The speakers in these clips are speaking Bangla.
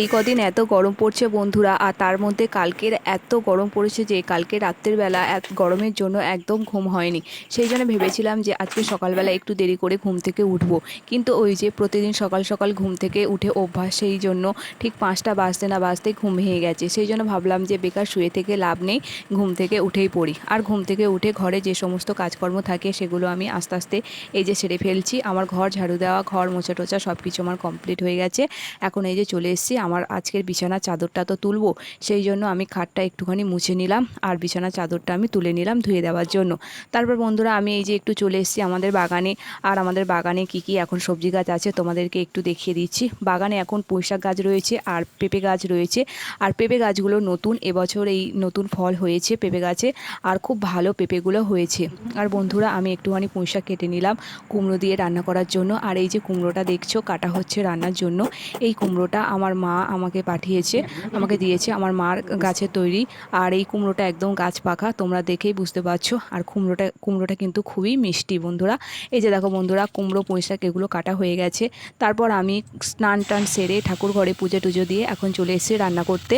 এই কদিন এত গরম পড়ছে বন্ধুরা, আর তার মধ্যে কালকের এত গরম পড়েছে যে কালকে রাত্রের বেলা এত গরমের জন্য একদম ঘুম হয়নি। সেই জন্য ভেবেছিলাম যে আজকে সকালবেলা একটু দেরি করে ঘুম থেকে উঠব। কিন্তু ওই যে প্রতিদিন সকাল সকাল ঘুম থেকে উঠে অভ্যাস, সেই জন্য ঠিক পাঁচটা বাজতে না বাজতে ঘুম ভেঙে গেছে। সেই জন্য ভাবলাম যে বেকার শুয়ে থেকে লাভ নেই, ঘুম থেকে উঠেই পড়ি। আর ঘুম থেকে উঠে ঘরে যে সমস্ত কাজকর্ম থাকে সেগুলো আমি আস্তে আস্তে এই যে সেরে ফেলছি। আমার ঘর ঝাড়ু দেওয়া, ঘর মোছা টোচা সব কিছু আমার কমপ্লিট হয়ে গেছে। এখন এই যে চলে এসেছি আমার আজকের বিছানার চাদরটা তো তুলবো, সেই জন্য আমি খাটটা একটুখানি মুছে নিলাম আর বিছানার চাদরটা আমি তুলে নিলাম ধুয়ে দেওয়ার জন্য। তারপর বন্ধুরা আমি এই যে একটু চলে এসেছি আমাদের বাগানে, আর আমাদের বাগানে কি কি এখন সবজি গাছ আছে তোমাদেরকে একটু দেখিয়ে দিচ্ছি। বাগানে এখন পুঁইশাক গাছ রয়েছে আর পেঁপে গাছ রয়েছে। আর পেঁপে গাছগুলো নতুন, এবছর এই নতুন ফল হয়েছে পেঁপে গাছে, আর খুব ভালো পেঁপেগুলো হয়েছে। আর বন্ধুরা আমি একটুখানি পুঁইশাক কেটে নিলাম কুমড়ো দিয়ে রান্না করার জন্য। আর এই যে কুমড়োটা দেখছ, কাটা হচ্ছে রান্নার জন্য। এই কুমড়োটা আমার মা আমাকে পাঠিয়েছে, আমাকে দিয়েছে, আমার মার গাছের তৈরি। আর এই কুমড়োটা একদম গাছ পাখা তোমরা দেখেই বুঝতে পারছ। আর কুমড়োটা কুমড়োটা কিন্তু খুবই মিষ্টি বন্ধুরা। এই যে দেখো বন্ধুরা, কুমড়ো পয়সা এগুলো কাটা হয়ে গেছে। তারপর আমি স্নান টান সেরে ঠাকুর ঘরে পুজো টুজো দিয়ে এখন চলে এসেছি রান্না করতে।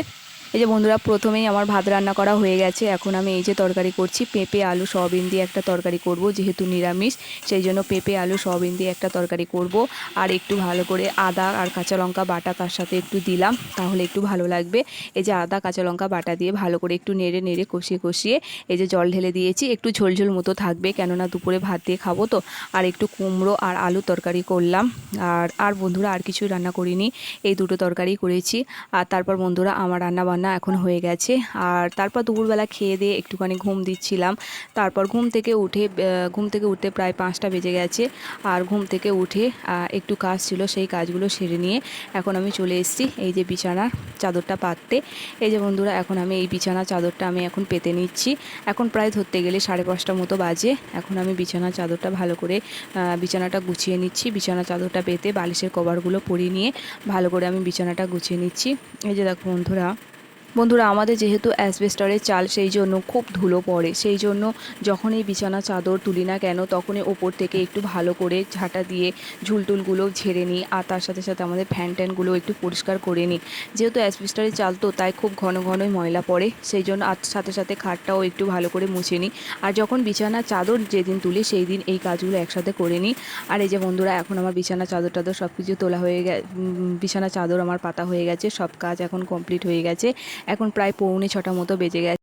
এই যে বন্ধুরা, প্রথমেই আমার ভাত রান্না করা হয়ে গেছে। এখন আমি এই যে তরকারি করছি, পেঁপে, আলু, সয়াবিন দিয়ে একটা তরকারি করব, যেহেতু নিরামিষ, সেই জন্য পেঁপে, আলু, সয়াবিন দিয়ে একটা তরকারি করব। আর একটু ভালো করে আদা আর কাঁচা লঙ্কা বাটা তার সাথে একটু দিলাম, তাহলে একটু ভালো লাগবে। এই যে আদা, কাঁচা লঙ্কা বাটা দিয়ে ভালো করে একটু নেড়ে নেড়ে কষিয়ে কষিয়ে এই যে জল ঢেলে দিয়েছি, একটু ঝোলঝোল মতো থাকবে, কেননা দুপুরে ভাত দিয়ে খাব তো। আর একটু কুমড়ো আর আলু তরকারি করলাম। আর আর বন্ধুরা, আর কিছুই রান্না করিনি, এই দুটো তরকারি করেছি। আর তারপর বন্ধুরা, আমার রান্না বান্না এখন হয়ে গেছে। আর তারপর দুপুরবেলা খেয়ে দিয়ে একটুখানি ঘুম দিচ্ছিলাম। তারপর ঘুম থেকে উঠে ঘুম থেকে উঠতে প্রায় পাঁচটা বেজে গেছে। আর ঘুম থেকে উঠে একটু কাজ ছিল সেই কাজগুলো সেরে নিয়ে এখন আমি চলে এসেছি এই যে বিছানার চাদরটা পাততে। এই যে বন্ধুরা, এখন আমি এই বিছানার চাদরটা আমি এখন পেতে নিচ্ছি। এখন প্রায় ধরতে গেলে সাড়ে পাঁচটা মতো বাজে। এখন আমি বিছানার চাদরটা ভালো করে বিছানাটা গুছিয়ে নিচ্ছি। বিছানা চাদরটা পেতে বালিশের কভারগুলো পরিয়ে নিয়ে ভালো করে আমি বিছানাটা গুছিয়ে নিচ্ছি। এই যে দেখো বন্ধুরা বন্ধুরা, আমাদের যেহেতু অ্যাসবেস্টারের চাল, সেই জন্য খুব ধুলো পড়ে। সেই জন্য যখন এই বিছানা চাদর তুলি না কেন, তখনই ওপর থেকে একটু ভালো করে ঝাঁটা দিয়ে ঝুলটুলগুলো ঝেড়ে নিই, আর তার সাথে সাথে আমাদের ফ্যান ট্যানগুলো একটু পরিষ্কার করে নিই। যেহেতু অ্যাসবেস্টারের চাল তো, তাই খুব ঘন ঘনই ময়লা পড়ে, সেই জন্য আর সাথে সাথে খাটটাও একটু ভালো করে মুছে নিই। আর যখন বিছানা চাদর যেদিন তুলি, সেই দিন এই কাজগুলো একসাথে করে নিই। আর এই যে বন্ধুরা, এখন আমার বিছানা চাদর টাদর সব কিছু তোলা হয়ে গে বিছানা চাদর আমার পাতা হয়ে গেছে, সব কাজ এখন কমপ্লিট হয়ে গেছে। এখন প্রায় পৌনে ছটা মতো বেজে গেছে।